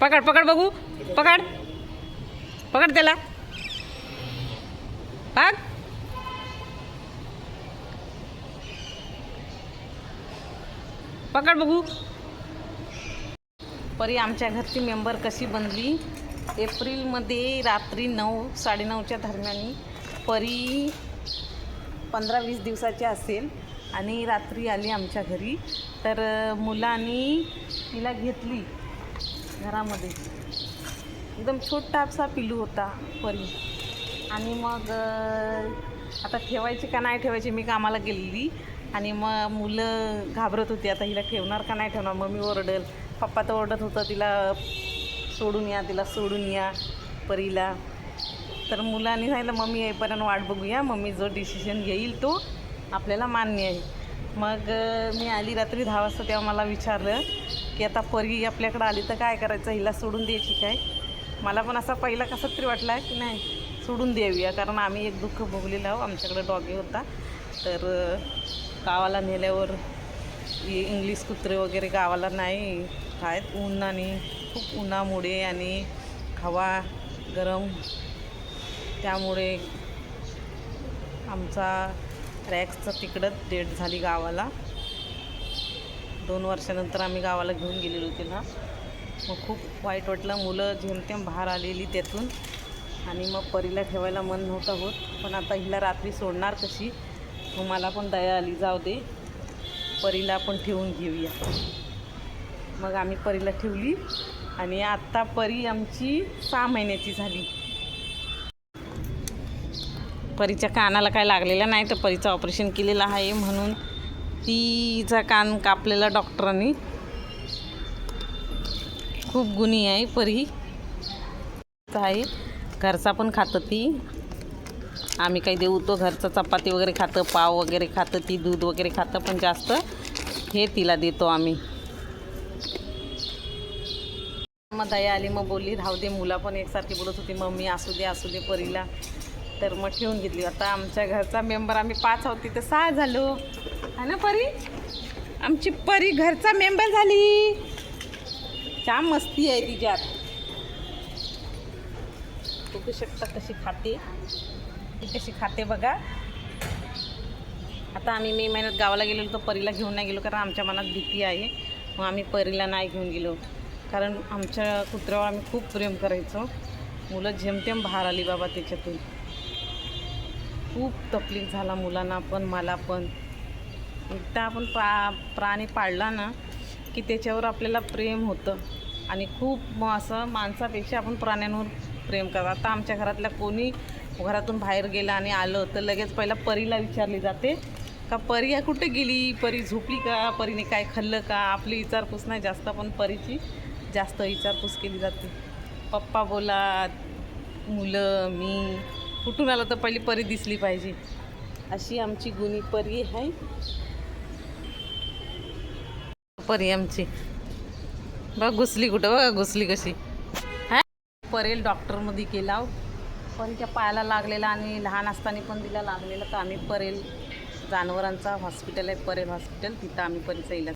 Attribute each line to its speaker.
Speaker 1: पकड पकड बघू. पकड. पकड त्याला. पग पकड बघू. परी आमच्या घरची मेंबर कशी बनली? एप्रिलमध्ये रात्री नऊ साडेनऊच्या दरम्यान परी पंधरा वीस दिवसाची असेल आणि रात्री आली आमच्या घरी. तर मुलांनी तिला घेतली. घरामध्ये. एकदम छोटासा पिलू होता परी. आणि मग आता ठेवायची का नाही ठेवायची मी कामाला गेलेली. आणि मग मुलं घाबरत होती आता हिला ठेवणार का नाही ठेवणार? मम्मी ओरडल. पप्पा तर ओरडत होतं तिला सोडून या तिला सोडून या परीला. तर मुलांनी सांगितलं मम्मी येईपर्यंत वाट बघूया. मम्मी जो डिसिशन घेईल तो आपल्याला मान्य आहे. मग मी आली रात्री दहा वाजता तेव्हा मला विचारलं की आता परगी आपल्याकडं आली तर काय करायचं? हिला सोडून द्यायची काय? मला पण असा पहिला कसा तरी वाटला की नाही सोडून देऊया. कारण आम्ही एक दुःख भोगलेलं आहो आमच्याकडे डॉगी होता. तर गावाला नेल्यावर इंग्लिश कुत्रे वगैरे गावाला नाही. आहेत ऊन आणि खूप उन्हामुळे आणि हवा गरम. त्यामुळे आमचा रॅक्सचा तिकडंच डेट झाली गावाला. दोन वर्षानंतर आम्ही गावाला घेऊन गेलेलो तिला. मग खूप वाईट वाटलं. मुलं जेमतेम बाहेर आलेली त्यातून. आणि मग परीला ठेवायला मन नव्हतं होत. पण आता हिला रात्री सोडणार कशी? मग मला पण दया आली. जाऊ दे. परीला आपण ठेवून घेऊया. मग आम्ही परीला ठेवली. आणि आत्ता परी आमची सहा महिन्याची झाली. परीच्या कानाला काय लागलेलं नाही तर परीचं ऑपरेशन केलेलं आहे म्हणून तिचा कान कापलेला डॉक्टरांनी. खूप गुणी आहे परी. आहे घरचा पण खातं ती. आम्ही काही देऊ तो घरचं चपाती वगैरे खातं पाव वगैरे खातं ती दूध वगैरे खातं पण जास्त हे तिला देतो आम्ही. मग दया आली मग बोलली राहू दे मुला पण एकसारखी बोलत होती मम्मी असू दे असू दे परीला तर मग ठेवून घेतली. आता आमच्या घरचा मेंबर आम्ही पाच आहोत तिथं सहा झालो. है ना परी? आमची परी घरचा मेंबर झाली. छान मस्ती आहे तिच्यात. बघू शकता कशी खाते. ती कशी खाते बघा. आता आम्ही मे महिन्यात गावाला गेलेलो तर परीला घेऊन नाही गेलो कारण आमच्या मनात भीती आहे. मग आम्ही परीला नाही घेऊन गेलो. कारण आमच्या कुत्र्यावर आम्ही खूप प्रेम करायचो. मुलं झेमतेम बाहेर आली बाबा त्याच्यातून. खूप तकलीफ झाला मुलांना पण मला पण. एकदा आपण पा प्राणी पाळला ना की त्याच्यावर आपल्याला प्रेम होतं. आणि खूप मग असं माणसापेक्षा आपण प्राण्यांवर प्रेम करतो. आता आमच्या घरातल्या कोणी घरातून बाहेर गेलं आणि आलं तर लगेच पहिला परीला विचारली जाते का परी या कुठे गेली? परी झोपली का? परीने काय खाल्लं का? आपली विचारपूस नाही जास्त पण परीची जास्त विचारपूस केली जाते. पप्पा बोला मुलं मी कुठून आलं तर पहिली परी दिसली पाहिजे. अशी आमची गुणी परी आहे. परी आमची. बघ घुसली कुठं बघा घुसली कशी. हा? परेल डॉक्टरमध्ये केला. परीच्या पायाला लागलेला आणि लहान असताना पण तिला लागलेलं तर आम्ही परेल. जानवरांचा हॉस्पिटल आहे परेल हॉस्पिटल. तिथं आम्ही परीचा इलाज